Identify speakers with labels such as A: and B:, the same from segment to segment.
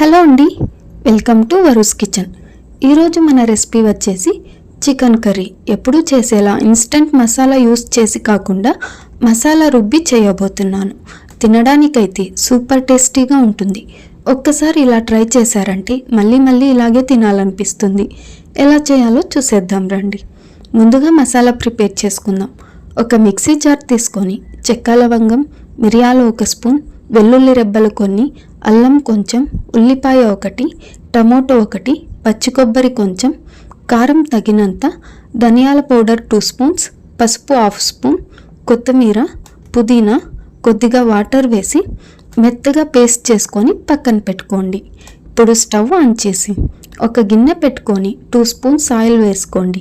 A: Hello అండి welcome to వరుస్ kitchen. ఈరోజు మన రెసిపీ వచ్చేసి చికెన్ కర్రీ. ఎప్పుడూ చేసేలా ఇన్స్టంట్ మసాలా యూస్ చేసి కాకుండా మసాలా రుబ్బి చేయబోతున్నాను. తినడానికైతే సూపర్ టేస్టీగా ఉంటుంది. ఒక్కసారి ఇలా ట్రై చేశారంటే మళ్ళీ మళ్ళీ ఇలాగే తినాలనిపిస్తుంది. ఎలా చేయాలో చూసేద్దాం రండి. ముందుగా మసాలా ప్రిపేర్ చేసుకుందాం. ఒక మిక్సీ జార్ తీసుకొని చెక్క లవంగం మిరియాలు ఒక స్పూన్ వెల్లుల్లి రెబ్బలు కొన్ని అల్లం కొంచెం ఉల్లిపాయ ఒకటి టమోటో ఒకటి పచ్చి కొబ్బరి కొంచెం కారం తగినంత ధనియాల పౌడర్ టూ స్పూన్స్ పసుపు హాఫ్ స్పూన్ కొత్తిమీర పుదీనా కొద్దిగా వాటర్ వేసి మెత్తగా పేస్ట్ చేసుకొని పక్కన పెట్టుకోండి. ఇప్పుడు స్టవ్ ఆన్ చేసి ఒక గిన్నె పెట్టుకొని టూ స్పూన్స్ ఆయిల్ వేసుకోండి.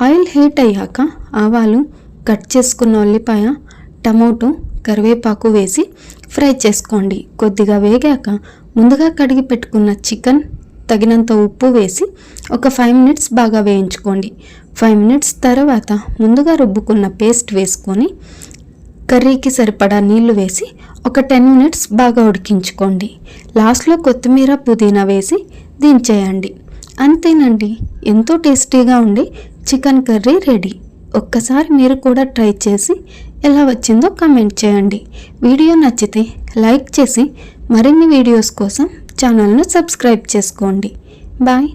A: ఆయిల్ హీట్ అయ్యాక ఆవాలు కట్ చేసుకున్న ఉల్లిపాయ టమోటో కరివేపాకు వేసి ఫ్రై చేసుకోండి. కొద్దిగా వేగాక ముందుగా కడిగి పెట్టుకున్న చికెన్ తగినంత ఉప్పు వేసి ఒక ఫైవ్ మినిట్స్ బాగా వేయించుకోండి. ఫైవ్ మినిట్స్ తర్వాత ముందుగా రుబ్బుకున్న పేస్ట్ వేసుకొని కర్రీకి సరిపడా నీళ్ళు వేసి ఒక టెన్ మినిట్స్ బాగా ఉడికించుకోండి. లాస్ట్లో కొత్తిమీర పుదీనా వేసి దించేయండి. అంతేనండి. ఎంతో టేస్టీగా ఉండి చికెన్ కర్రీ రెడీ. ఒక్కసారి మీరు కూడా ట్రై చేసి ఎలా వచ్చిందో కామెంట్ చేయండి. వీడియో నచ్చితే లైక్ చేసి మరిన్ని వీడియోస్ కోసం ఛానల్ను సబ్స్క్రైబ్ చేసుకోండి. బాయ్.